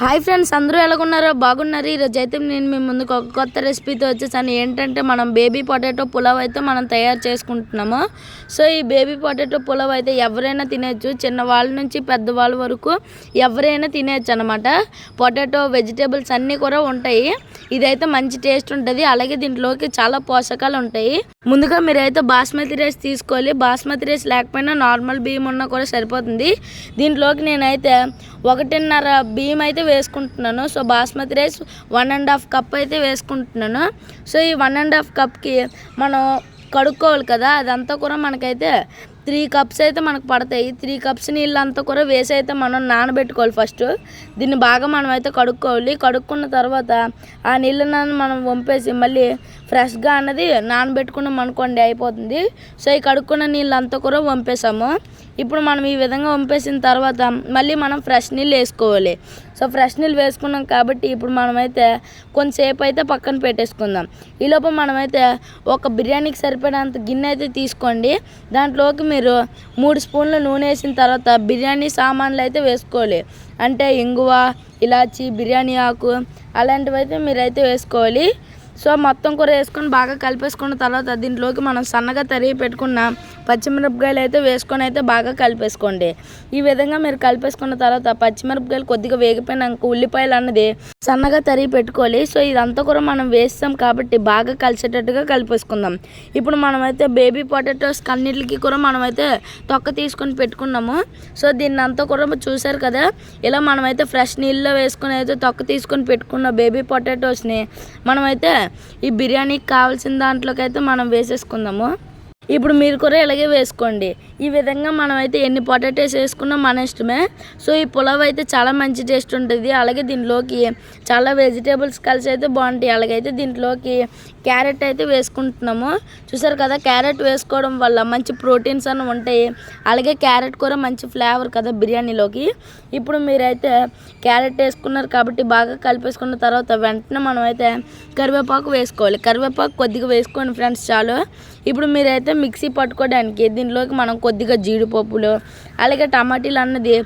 Hi friends అందరూ ఎలాగున్నారో? బాగున్నారు? ఈరోజు అయితే నేను మీ ముందుకు ఒక కొత్త రెసిపీతో వచ్చేసాను. ఏంటంటే మనం బేబీ పొటాటో పులావ్ అయితే మనం తయారు చేసుకుంటున్నాము. సో ఈ బేబీ పొటాటో పులావ్ అయితే ఎవరైనా తినేచ్చు చిన్నవాళ్ళ నుంచి పెద్దవాళ్ళ వరకు ఎవరైనా తినేచ్చు అనమాట పొటాటో వెజిటేబుల్స్ అన్నీ కూడా ఉంటాయి. ఇదైతే మంచి టేస్ట్ ఉంటుంది. అలాగే దీంట్లోకి చాలా పోషకాలు ఉంటాయి. ముందుగా మీరైతే బాస్మతి రైస్ తీసుకోవాలి. బాస్మతి రైస్ లేకపోయినా నార్మల్ బియ్యం ఉన్నా కూడా సరిపోతుంది. దీంట్లోకి నేనైతే ఒకటిన్నర బియ్యం అయితే వేసుకుంటున్నాను. So basmati rice one and half cup అయితే వేసుకుంటున్నాను. సో ఈ వన్ అండ్ హాఫ్ కప్కి మనం కడుక్కోవాలి కదా అదంతా కూడా మనకైతే త్రీ కప్స్ అయితే మనకు పడతాయి. త్రీ కప్స్ నీళ్ళు అంతా కూడా వేసి అయితే మనం నానబెట్టుకోవాలి ఫస్ట్. దీన్ని బాగా మనం అయితే కడుక్కోవాలి. కడుక్కున్న తర్వాత ఆ నీళ్ళని మనం వంపేసి మళ్ళీ ఫ్రెష్గా అన్నది నానబెట్టుకున్నాం అనుకోండి అయిపోతుంది. సో ఈ కడుక్కున్న నీళ్ళు అంతా కూడా వంపేసాము. ఇప్పుడు మనం ఈ విధంగా వంపేసిన తర్వాత మళ్ళీ మనం ఫ్రెష్ నీళ్ళు వేసుకోవాలి. సో ఫ్రెష్ నీళ్ళు వేసుకున్నాం కాబట్టి ఇప్పుడు మనమైతే కొంతసేపు అయితే పక్కన పెట్టేసుకుందాం. ఈలోపు మనమైతే ఒక బిర్యానీకి సరిపడేంత గిన్నె అయితే తీసుకోండి. దాంట్లోకి మీరు మూడు స్పూన్లు నూనె వేసిన తర్వాత బిర్యానీ సామాన్లు అయితే వేసుకోవాలి. అంటే ఇంగువ ఇలాచి బిర్యానీ ఆకు అలాంటివి అయితే మీరైతే వేసుకోవాలి. సో మొత్తం కూర వేసుకొని బాగా కలిపేసుకున్న తర్వాత దీంట్లోకి మనం సన్నగా తరిగి పెట్టుకున్న పచ్చిమిరపకాయలు అయితే వేసుకొని అయితే బాగా కలిపేసుకోండి. ఈ విధంగా మీరు కలిపేసుకున్న తర్వాత పచ్చిమిరపకాయలు కొద్దిగా వేగిపోయినాక ఉల్లిపాయలు అన్నది సన్నగా తరిగి పెట్టుకోవాలి. సో ఇదంతా కూడా మనం వేస్తాం కాబట్టి బాగా కలిసేటట్టుగా కలిపేసుకుందాం. ఇప్పుడు మనమైతే బేబీ పొటాటోస్ అన్నిటికి కూడా మనమైతే తొక్క తీసుకొని పెట్టుకున్నాము. సో దీన్ని అంతా కూడా చూసారు కదా ఇలా మనమైతే ఫ్రెష్ నీళ్ళలో వేసుకొని అయితే తొక్క తీసుకొని పెట్టుకున్న బేబీ పొటాటోస్ని మనమైతే ఈ బిర్యానీకి కావాల్సిన దాంట్లోకి అయితే మనం వేసేసుకుందాము. ఇప్పుడు మీరు కూడా ఇలాగే వేసుకోండి. ఈ విధంగా మనమైతే ఎన్ని పొటాటోస్ వేసుకున్నా మన ఇష్టమే. సో ఈ పులావ్ అయితే చాలా మంచి టేస్ట్ ఉంటుంది. అలాగే దీంట్లోకి చాలా వెజిటేబుల్స్ కలిసి అయితే బాగుంటాయి. అలాగైతే దీంట్లోకి క్యారెట్ అయితే వేసుకుంటున్నాము. చూసారు కదా క్యారెట్ వేసుకోవడం వల్ల మంచి ప్రోటీన్స్ అన్న ఉంటాయి. అలాగే క్యారెట్ కూర మంచి ఫ్లేవర్ కదా బిర్యానీలోకి. ఇప్పుడు మీరైతే క్యారెట్ వేసుకున్నారు కాబట్టి బాగా కలిపేసుకున్న తర్వాత వెంటనే మనం అయితే కరివేపాకు వేసుకోవాలి. కరివేపాకు కొద్దిగా వేసుకోండి ఫ్రెండ్స్ చాలు. ఇప్పుడు మీరైతే మిక్సీ పట్టుకోవడానికి దీంట్లోకి మనం కొద్దిగా జీడిపప్పులు అలాగే టమాటీలు అన్నది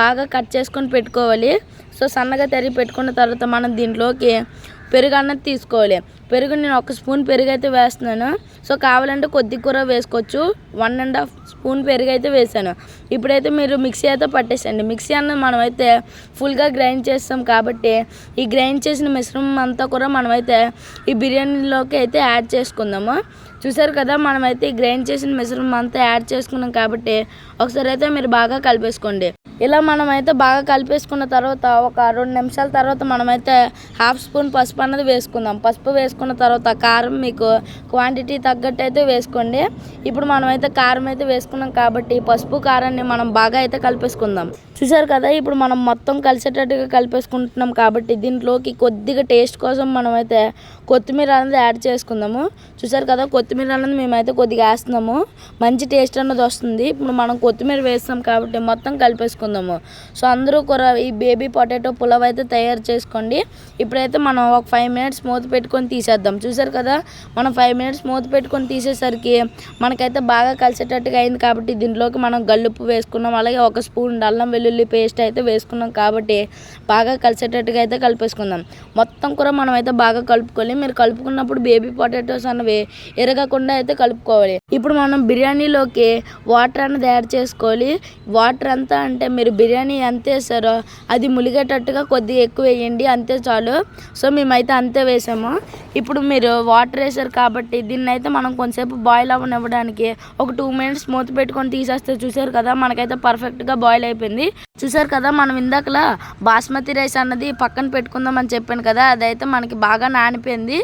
బాగా కట్ చేసుకొని పెట్టుకోవాలి. సో సన్నగా తరిగి పెట్టుకున్న తర్వాత మనం దీంట్లోకి పెరుగు అన్నది తీసుకోవాలి. పెరుగు నేను ఒక స్పూన్ పెరుగు అయితే వేస్తున్నాను. సో కావాలంటే కొద్ది కూర వేసుకోవచ్చు. వన్ అండ్ హాఫ్ స్పూన్ పెరుగు అయితే వేసాను. ఇప్పుడైతే మీరు మిక్సీ అయితే పట్టేసండి మిక్సీ అన్నది మనమైతే ఫుల్గా గ్రైండ్ చేస్తాం కాబట్టి ఈ గ్రైండ్ చేసిన మిశ్రమం అంతా కూడా మనమైతే ఈ బిర్యానీలోకి అయితే యాడ్ చేసుకుందాము. చూసారు కదా మనమైతే గ్రైండ్ చేసిన మిశ్రమం అంతా యాడ్ చేసుకున్నాం కాబట్టి ఒకసారి అయితే మీరు బాగా కలిపేసుకోండి. ఇలా మనమైతే బాగా కలిపేసుకున్న తర్వాత ఒక రెండు నిమిషాల తర్వాత మనమైతే హాఫ్ స్పూన్ పసుపు అన్నది వేసుకుందాం. పసుపు వేసుకున్న తర్వాత కారం మీకు క్వాంటిటీ తగ్గట్టు అయితే వేసుకోండి. ఇప్పుడు మనమైతే కారం అయితే వేసుకున్నాం కాబట్టి పసుపు కారాన్ని మనం బాగా అయితే కలిపేసుకుందాం. చూసారు కదా ఇప్పుడు మనం మొత్తం కలిసేటట్టుగా కలిపేసుకుంటున్నాం కాబట్టి దీంట్లోకి కొద్దిగా టేస్ట్ కోసం మనమైతే కొత్తిమీర అనేది యాడ్ చేసుకుందాము. చూసారు కదా కొత్తిమీర అనేది మేమైతే కొద్దిగా వేస్తున్నాము. మంచి టేస్ట్ అన్నది వస్తుంది. ఇప్పుడు మనం కొత్తిమీర వేస్తాం కాబట్టి మొత్తం కలిపేసుకుందాము. సో అందరూ కూర ఈ బేబీ పొటాటో పులావ్ అయితే తయారు చేసుకోండి. ఇప్పుడైతే మనం ఒక ఫైవ్ మినిట్స్ మూత పెట్టుకొని తీసేద్దాం. చూసారు కదా? మనం ఫైవ్ మినిట్స్ మూత పెట్టుకొని తీసేసరికి మనకైతే బాగా కలిసేటట్టుగా అయింది కాబట్టి దీంట్లోకి మనం గల్లుప్పు వేసుకున్నాం. అలాగే ఒక స్పూన్ అల్లం వెల్లుల్లి పేస్ట్ అయితే వేసుకున్నాం కాబట్టి బాగా కలిసేటట్టుగా అయితే కలిపేసుకుందాం. మొత్తం కూర మనం అయితే బాగా కలుపుకోవాలి మీరు కలుపుకున్నప్పుడు బేబీ పొటాటోస్ అనేవి ఎరగకుండా అయితే కలుపుకోవాలి. ఇప్పుడు మనం బిర్యానీలోకి వాటర్ అనేది యాడ్ చేసుకోవాలి. వాటర్ అంతా అంటే మీరు బిర్యానీ ఎంత వేసారో అది ములిగేటట్టుగా కొద్దిగా ఎక్కువ వేయండి. అంతే చాలు. సో మేమైతే అంతే వేసాము. ఇప్పుడు మీరు వాటర్ వేసారు కాబట్టి దీన్ని అయితే మనం కొంచెంసేపు బాయిల్ అవ్వనివ్వడానికి ఒక టూ మినిట్స్ మూత పెట్టుకొని తీసేస్తే చూసారు కదా మనకైతే పర్ఫెక్ట్గా బాయిల్ అయిపోయింది. చూసారు కదా మనం ఇందాకలా బాస్మతి రైస్ అన్నది పక్కన పెట్టుకుందాం అని చెప్పాను కదా అదైతే మనకి బాగా నానిపోయింది.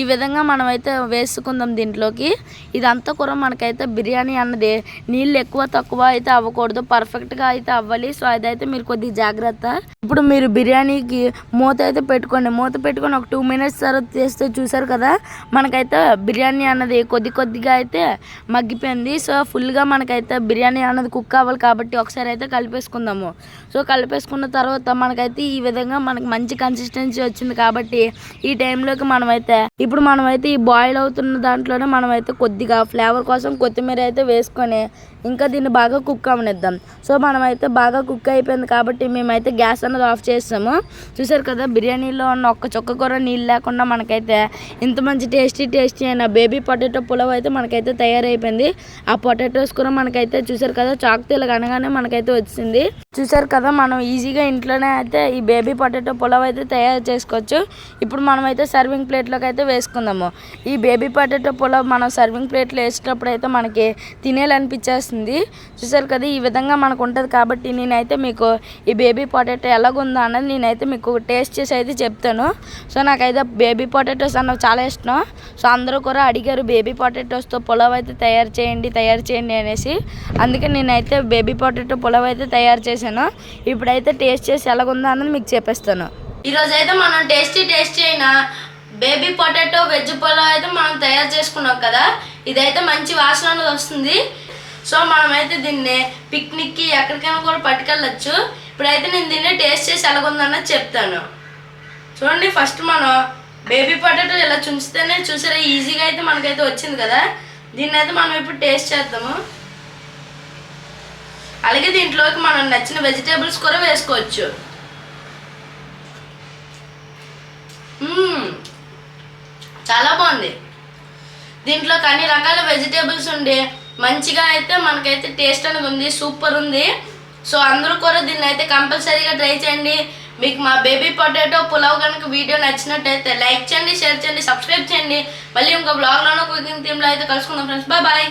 ఈ విధంగా మనం అయితే వేసుకుందాం దీంట్లోకి. ఇదంతా కూడా మనకైతే బిర్యానీ అన్నది నీళ్ళు ఎక్కువ తక్కువ అయితే అవ్వకూడదు పర్ఫెక్ట్గా అయితే అవ్వాలి. సో అదైతే మీరు కొద్దిగా జాగ్రత్త. ఇప్పుడు మీరు బిర్యానీకి మూత అయితే పెట్టుకోండి. మూత పెట్టుకొని ఒక టూ మినిట్స్ తర్వాత చేస్తే చూసారు కదా? మనకైతే బిర్యానీ అన్నది కొద్ది కొద్దిగా అయితే మగ్గిపోయింది. సో ఫుల్గా మనకైతే బిర్యానీ అన్నది కుక్ అవ్వాలి కాబట్టి ఒకసారి అయితే కలిపేసుకుందాము. సో కలిపేసుకున్న తర్వాత మనకైతే ఈ విధంగా మనకి మంచి కన్సిస్టెన్సీ వచ్చింది కాబట్టి ఈ టైంలోకి మనమైతే ఇప్పుడు మనమైతే ఈ బాయిల్ అవుతున్న దాంట్లోనే మనమైతే కొద్దిగా ఫ్లేవర్ కోసం కొత్తిమీర అయితే వేసుకొని ఇంకా దీన్ని బాగా కుక్ అవనిద్దాం సో మనమైతే బాగా కుక్ అయిపోయింది కాబట్టి మేమైతే గ్యాస్ అన్నది ఆఫ్ చేస్తాము చూసారు కదా? బిర్యానీలో ఉన్న ఒక్క చొక్క కూర నీళ్ళు లేకుండా మనకైతే ఇంత మంచి టేస్టీ టేస్టీ అయిన బేబీ పొటాటో పులావ్ అయితే మనకైతే తయారైపోయింది. ఆ పొటాటోస్ కూడా మనకైతే చూసారు కదా చాకుతీలకు అనగానే మనకైతే వచ్చింది. చూసారు కదా మనం ఈజీగా ఇంట్లోనే అయితే ఈ బేబీ పొటాటో పులావ్ అయితే తయారు చేసుకోవచ్చు. ఇప్పుడు మనమైతే సర్వింగ్ ప్లేట్లోకి అయితే వేసుకుందాము. ఈ బేబీ పొటాటో పులావ్ మనం సర్వింగ్ ప్లేట్లో వేసేటప్పుడు అయితే మనకి తినేయాలనిపించేస్తుంది. చూసారు కదా ఈ విధంగా మనకు ఉంటుంది కాబట్టి నేనైతే మీకు ఈ బేబీ పొటాటో ఎలాగుందో అన్నది నేనైతే మీకు టేస్ట్ చేసి అయితే చెప్తాను. సో నాకైతే బేబీ పొటాటోస్ అన్నవి చాలా ఇష్టం. సో అందరూ కూడా అడిగారు బేబీ పొటాటోస్తో పులావ్ అయితే తయారు చేయండి తయారు చేయండి అనేసి. అందుకే నేనైతే బేబీ పొటాటో పులావ్ అయితే తయారు చేసి చేశాను. ఇప్పుడైతే టేస్ట్ చేసి ఎలాగుందో అన్నది మీకు చెప్పేస్తాను. ఈరోజు అయితే మనం టేస్టీ టేస్టీ అయిన బేబీ పొటాటో వెజ్ పులావ్ అయితే మనం తయారు చేసుకున్నాం కదా. ఇదైతే మంచి వాసన అనేది వస్తుంది. సో మనమైతే దీన్ని పిక్నిక్కి ఎక్కడికైనా కూడా పట్టుకెళ్ళచ్చు. ఇప్పుడైతే నేను దీన్ని టేస్ట్ చేసి ఎలాగుందన్నది చెప్తాను. చూడండి ఫస్ట్ మనం బేబీ పొటాటో ఇలా చుంచితేనే చూసారా ఈజీగా అయితే మనకైతే వచ్చింది కదా. దీన్ని అయితే మనం ఇప్పుడు టేస్ట్ చేద్దాము. అలాగే దీంట్లోకి మనం నచ్చిన వెజిటేబుల్స్ కూడా వేసుకోవచ్చు. చాలా బాగుంది. దీంట్లో అన్ని రకాల వెజిటేబుల్స్ ఉండి మంచిగా అయితే మనకైతే టేస్ట్ అనేది ఉంది సూపర్ ఉంది. సో అందరూ కూడా దీన్ని అయితే కంపల్సరీగా ట్రై చేయండి. మీకు మా బేబీ పొటాటో పులావ్ కనుక వీడియో నచ్చినట్టయితే లైక్ చేయండి షేర్ చేయండి సబ్స్క్రైబ్ చేయండి. మళ్ళీ ఇంకో బ్లాగ్లోనో కుకింగ్ థీమ్లో అయితే కలుసుకుందాం ఫ్రెండ్స్ బాయ్ బాయ్